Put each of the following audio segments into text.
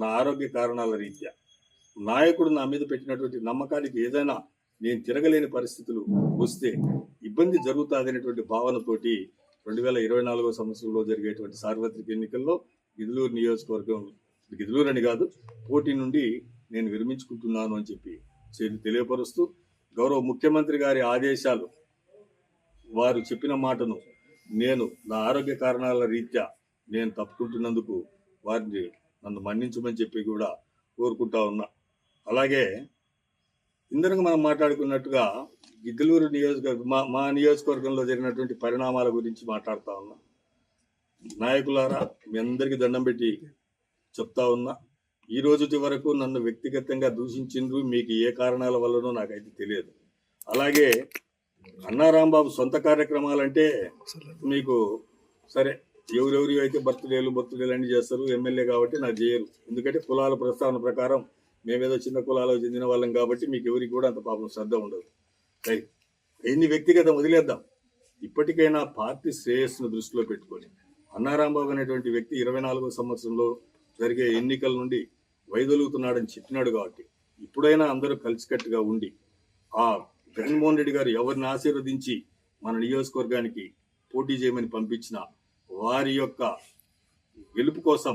నా ఆరోగ్య కారణాల రీత్యా నాయకుడు నా మీద పెట్టినటువంటి నమ్మకానికి ఏదైనా నేను తిరగలేని పరిస్థితులు వస్తే ఇబ్బంది జరుగుతాదనేటువంటి భావనతోటి రెండు వేల ఇరవై నాలుగో సంవత్సరంలో జరిగేటువంటి సార్వత్రిక ఎన్నికల్లో గిదులూరు నియోజకవర్గం గిదులూరు అని కాదు పోటీ నుండి నేను విరమించుకుంటున్నాను అని చెప్పి తెలియపరుస్తూ గౌరవ ముఖ్యమంత్రి గారి ఆదేశాలు వారు చెప్పిన మాటను నేను నా ఆరోగ్య కారణాల రీత్యా నేను తప్పుకుంటున్నందుకు వారిని నన్ను మన్నించమని చెప్పి కూడా కోరుకుంటా ఉన్నా. అలాగే ఇందరికి మనం మాట్లాడుకున్నట్టుగా గిద్దలూరు నియోజక మా మా నియోజకవర్గంలో జరిగినటువంటి పరిణామాల గురించి మాట్లాడుతూ ఉన్నా. నాయకులారా మీ అందరికీ దండం పెట్టి చెప్తా ఉన్నా. ఈ రోజుటి వరకు నన్ను వ్యక్తిగతంగా దూషించిండ్రు మీకు ఏ కారణాల వల్లనో నాకైతే తెలియదు. అలాగే అన్నారాంబాబు సొంత కార్యక్రమాలంటే మీకు సరే ఎవరెవరి అయితే బర్త్డేలు బర్త్డేలు అన్ని చేస్తారు ఎమ్మెల్యే కాబట్టి నాకు చేయరు. ఎందుకంటే కులాల ప్రస్తావన ప్రకారం మేమేదో చిన్న కులాలకు చెందిన వాళ్ళం కాబట్టి మీకు ఎవరికి కూడా అంత పాపం శ్రద్ధ ఉండదు. రైట్ ఎన్ని వ్యక్తిగతం వదిలేద్దాం. ఇప్పటికైనా పార్టీ శ్రేయస్సును దృష్టిలో పెట్టుకొని అన్నారాంబాబు అనేటువంటి వ్యక్తి ఇరవై నాలుగో సంవత్సరంలో జరిగే ఎన్నికల నుండి వైదొలుగుతున్నాడని చెప్పినాడు కాబట్టి ఇప్పుడైనా అందరూ కలిసికట్టుగా ఉండి ఆ జగన్మోహన్ రెడ్డి గారు ఎవరిని ఆశీర్వదించి మన నియోజకవర్గానికి పోటీ చేయమని పంపించిన వారి యొక్క గెలుపు కోసం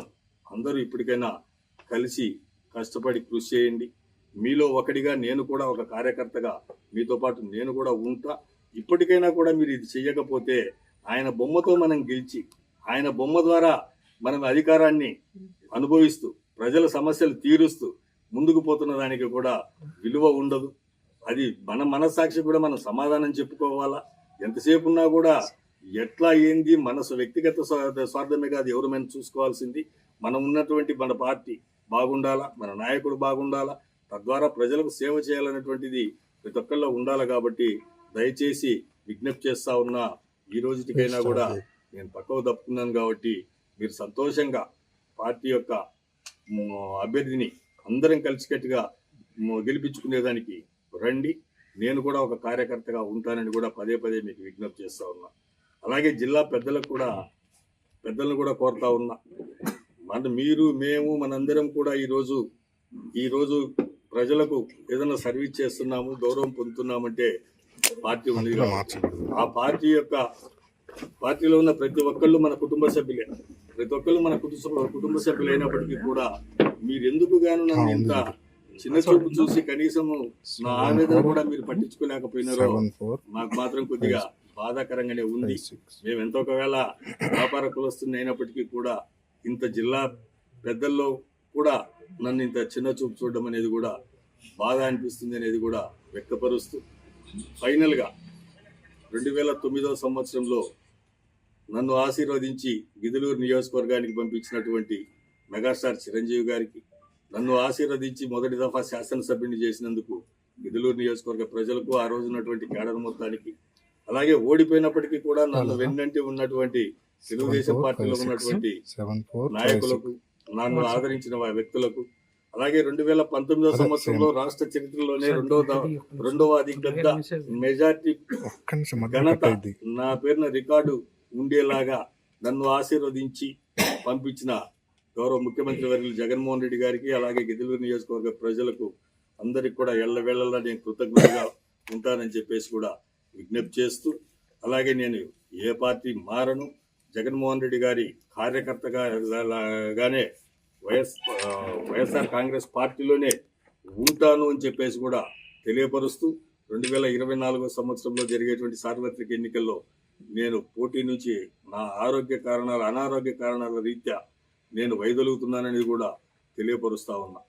అందరూ ఇప్పటికైనా కలిసి కష్టపడి కృషి చేయండి. మీలో ఒకటిగా నేను కూడా ఒక కార్యకర్తగా మీతో పాటు నేను కూడా ఉంటా. ఇప్పటికైనా కూడా మీరు ఇది చేయకపోతే ఆయన బొమ్మతో మనం గెలిచి ఆయన బొమ్మ ద్వారా మనం అధికారాన్ని అనుభవిస్తూ ప్రజల సమస్యలు తీరుస్తూ ముందుకు పోతున్న దానికి కూడా విలువ ఉండదు. అది మన మనస్సాక్షి కూడా మనం సమాధానం చెప్పుకోవాలా? ఎంతసేపు ఉన్నా కూడా ఎట్లా ఏంది? మనసు వ్యక్తిగత స్వా- స్వార్థమే కాదు ఎవరమైనా చూసుకోవాల్సింది? మనం ఉన్నటువంటి మన పార్టీ బాగుండాలా? మన నాయకుడు బాగుండాలా? తద్వారా ప్రజలకు సేవ చేయాలనేటువంటిది ప్రతి ఒక్కళ్ళలో ఉండాలి కాబట్టి దయచేసి విజ్ఞప్తి చేస్తా ఉన్నా. ఈ రోజుటికైనా కూడా నేను పక్కకు తప్పుకున్నాను కాబట్టి మీరు సంతోషంగా పార్టీ యొక్క అభ్యర్థిని అందరం కలిసికట్టుగా గెలిపించుకునేదానికి రండి. నేను కూడా ఒక కార్యకర్తగా ఉంటానని కూడా పదే పదే మీకు విజ్ఞప్తి చేస్తా ఉన్నా. అలాగే జిల్లా పెద్దలకు కూడా పెద్దలను కూడా కోరుతా ఉన్నా. మన మీరు మేము మనందరం కూడా ఈరోజు ఈరోజు ప్రజలకు ఏదైనా సర్వీస్ చేస్తున్నాము గౌరవం పొందుతున్నామంటే పార్టీ ఉంది. ఆ పార్టీ యొక్క పార్టీలో ఉన్న ప్రతి ఒక్కళ్ళు మన కుటుంబ సభ్యులే. ప్రతి ఒక్కళ్ళు మన కుటుంబ కుటుంబ సభ్యులు అయినప్పటికీ కూడా మీరెందుకు గాను నన్ను ఇంత చిన్న చూపు చూసి కనీసం నా ఆవేదన కూడా మీరు పట్టించుకోలేకపోయినారో నాకు మాత్రం కొద్దిగా బాధాకరంగానే ఉంది. మేము ఎంతో ఒకవేళ వ్యాపార కులస్తుని అయినప్పటికీ కూడా ఇంత జిల్లా పెద్దల్లో కూడా నన్ను ఇంత చిన్న చూపు చూడడం అనేది కూడా బాధ అనిపిస్తుంది అనేది కూడా వ్యక్తపరుస్తూ ఫైనల్గా రెండు వేల తొమ్మిదవ సంవత్సరంలో నన్ను ఆశీర్వదించి గిదులూరు నియోజకవర్గానికి పంపించినటువంటి మెగాస్టార్ చిరంజీవి గారికి నన్ను ఆశీర్వదించి మొదటి దఫా శాసనసభ్యుని చేసినందుకు గిదులూరు నియోజకవర్గ ప్రజలకు ఆ రోజు ఉన్నటువంటి కేడర్ మొత్తానికి అలాగే ఓడిపోయినప్పటికీ కూడా నన్ను వెన్నంటి ఉన్నటువంటి తెలుగుదేశం పార్టీలో ఉన్నటువంటి నాయకులకు నన్ను ఆదరించిన వ్యక్తులకు అలాగే రెండు వేల పంతొమ్మిదవ సంవత్సరంలో రాష్ట్ర చరిత్రలోనే రెండవ రెండవ మెజార్టీ ఒక్క నిమిషం మధ్య ఘనత నా పేరున రికార్డు ఉండేలాగా నన్ను ఆశీర్వదించి పంపించిన గౌరవ ముఖ్యమంత్రి వర్యులు జగన్మోహన్ రెడ్డి గారికి అలాగే గిద్దలూరు నియోజకవర్గ ప్రజలకు అందరికి కూడా ఎల్లవేళలా నేను కృతజ్ఞతగా ఉంటానని చెప్పేసి కూడా విజ్ఞప్తి చేస్తూ అలాగే నేను ఏ పార్టీ మారను జగన్మోహన్ రెడ్డి గారి కార్యకర్తగా వైఎస్ వైఎస్ఆర్ కాంగ్రెస్ పార్టీలోనే ఉంటాను అని చెప్పేసి కూడా తెలియపరుస్తూ రెండు వేల ఇరవై నాలుగో సంవత్సరంలో జరిగేటువంటి సార్వత్రిక ఎన్నికల్లో నేను పోటీ నుంచి నా ఆరోగ్య కారణాల అనారోగ్య కారణాల రీత్యా నేను వైదొలుగుతున్నానని కూడా తెలియపరుస్తా ఉన్నా.